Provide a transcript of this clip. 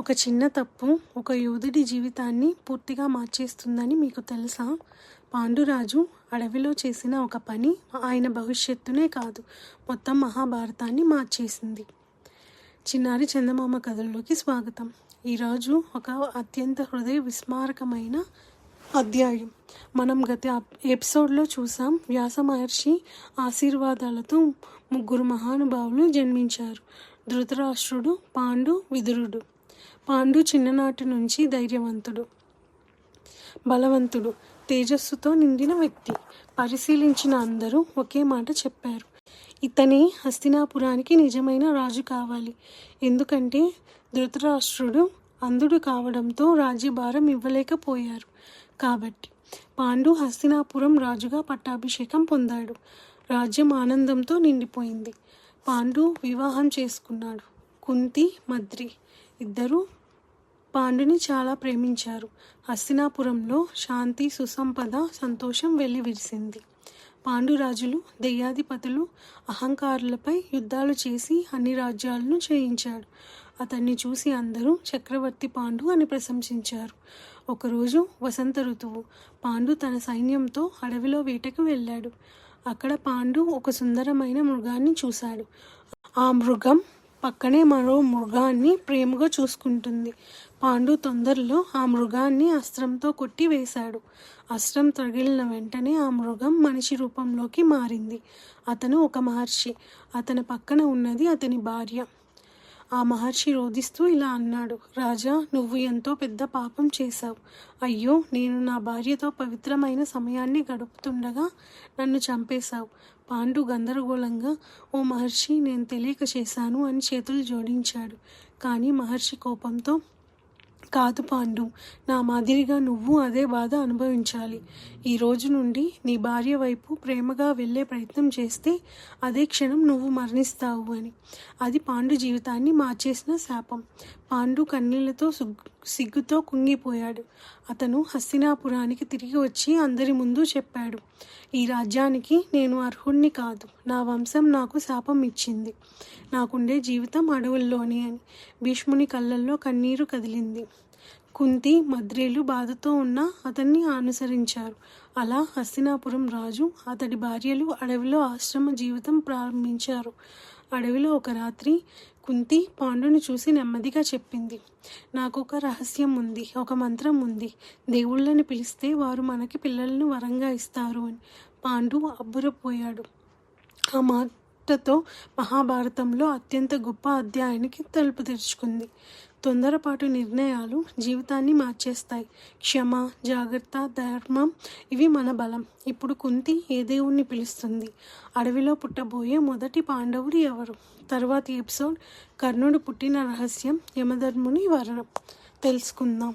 ఒక చిన్న తప్పు ఒక యోధుడి జీవితాన్ని పూర్తిగా మార్చేస్తుందని మీకు తెలుసా? పాండురాజు అడవిలో చేసిన ఒక పని ఆయన భవిష్యత్తునే కాదు మొత్తం మహాభారతాన్ని మార్చేసింది. చిన్నారి చందమామ కథల్లోకి స్వాగతం. ఈరోజు ఒక అత్యంత హృదయ విస్మారకమైన అధ్యాయం. మనం గత ఎపిసోడ్లో చూసాం వ్యాస మహర్షి ఆశీర్వాదాలతో ముగ్గురు మహానుభావులు జన్మించారు. ధృతరాష్ట్రుడు పాండు విదురుడు. పాండు చిన్ననాటి నుంచి ధైర్యవంతుడు బలవంతుడు తేజస్సుతో నిండిన వ్యక్తి. పరిశీలించిన అందరూ ఒకే మాట చెప్పారు. ఇతనే హస్తినాపురానికి నిజమైన రాజు కావాలి. ఎందుకంటే ధృతరాష్ట్రుడు అంధుడు కావడంతో రాజ్యభారం ఇవ్వలేకపోయారు. కాబట్టి పాండు హస్తినాపురం రాజుగా పట్టాభిషేకం పొందాడు. రాజ్యం ఆనందంతో నిండిపోయింది. పాండు వివాహం చేసుకున్నాడు. కుంతి మద్రి ఇద్దరూ పాండుని చాలా ప్రేమించారు. హస్తినాపురంలో శాంతి సుసంపద సంతోషం వెళ్ళి విరిసింది. పాండురాజులు దెయ్యాధిపతులు అహంకారులపై యుద్ధాలు చేసి అన్ని రాజ్యాలను చేయించాడు అతన్ని చూసి అందరూ చక్రవర్తి పాండు అని ప్రశంసించారు. ఒకరోజు వసంత ఋతువు. పాండు తన సైన్యంతో అడవిలో వేటకు వెళ్ళాడు. అక్కడ పాండు ఒక సుందరమైన మృగాన్ని చూశాడు. ఆ మృగం పక్కనే మరో మృగాన్ని ప్రేమగా చూసుకుంటుంది. పాండు తొందరలో ఆ మృగాన్ని అస్త్రంతో కొట్టి వేశాడు. అస్త్రం తగిలిన వెంటనే ఆ మృగం మనిషి రూపంలోకి మారింది. అతను ఒక మహర్షి. అతని పక్కన ఉన్నది అతని భార్య. ఆ మహర్షి రోధిస్తూ ఇలా అన్నాడు రాజా నువ్వు ఎంతో పెద్ద పాపం చేశావు. అయ్యో నేను నా భార్యతో పవిత్రమైన సమయాన్ని గడుపుతుండగా నన్ను చంపేశావు. పాండు గందరగోళంగా ఓ మహర్షి నేను తెలియక చేశాను అని చేతులు జోడించాడు. కానీ మహర్షి కోపంతో కాదు పాండు. నా మాదిరిగా నువ్వు అదే బాధ అనుభవించాలి. ఈ రోజు నుండి నీ భార్య వైపు ప్రేమగా వెళ్ళే ప్రయత్నం చేస్తే అదే క్షణం నువ్వు మరణిస్తావు అని. అది పాండు జీవితాన్ని మార్చేసిన శాపం. పాండు కన్నీళ్ళతో సిగ్గుతో కుంగిపోయాడు. అతను హస్తినాపురానికి తిరిగి వచ్చి అందరి ముందు చెప్పాడు. ఈ రాజ్యానికి నేను అర్హుణ్ణి కాదు. నా వంశం నాకు శాపం ఇచ్చింది. నాకుండే జీవితం అడవుల్లోనే అని. భీష్ముని కళ్ళల్లో కన్నీరు కదిలింది. కుంతి మద్రేలు బాధతో ఉన్న అతన్ని అనుసరించారు. అలా హస్తినాపురం రాజు అతడి భార్యలు అడవిలో ఆశ్రమ జీవితం ప్రారంభించారు. అడవిలో ఒక రాత్రి కుంతి పాండుని చూసి నెమ్మదిగా చెప్పింది నాకు ఒక రహస్యం ఉంది ఒక మంత్రం ఉంది. దేవుళ్ళని పిలిస్తే వారు మనకి పిల్లలను వరంగా ఇస్తారు అని. పాండు అబ్బురపోయాడు. ఆ మా మాటతో మహాభారతంలో అత్యంత గొప్ప అధ్యాయానికి తలుపు తెరుచుకుంది. తొందరపాటు నిర్ణయాలు జీవితాన్ని మార్చేస్తాయి. క్షమ జాగ్రత్త ధర్మం ఇవి మన బలం. ఇప్పుడు కుంతి ఏ దేవుణ్ణి పిలుస్తుంది? అడవిలో పుట్టబోయే మొదటి పాండవుడు ఎవరు? తర్వాతి ఎపిసోడ్ కర్ణుడు పుట్టిన రహస్యం యమధర్ముని వర్ణం. తెలుసుకుందాం.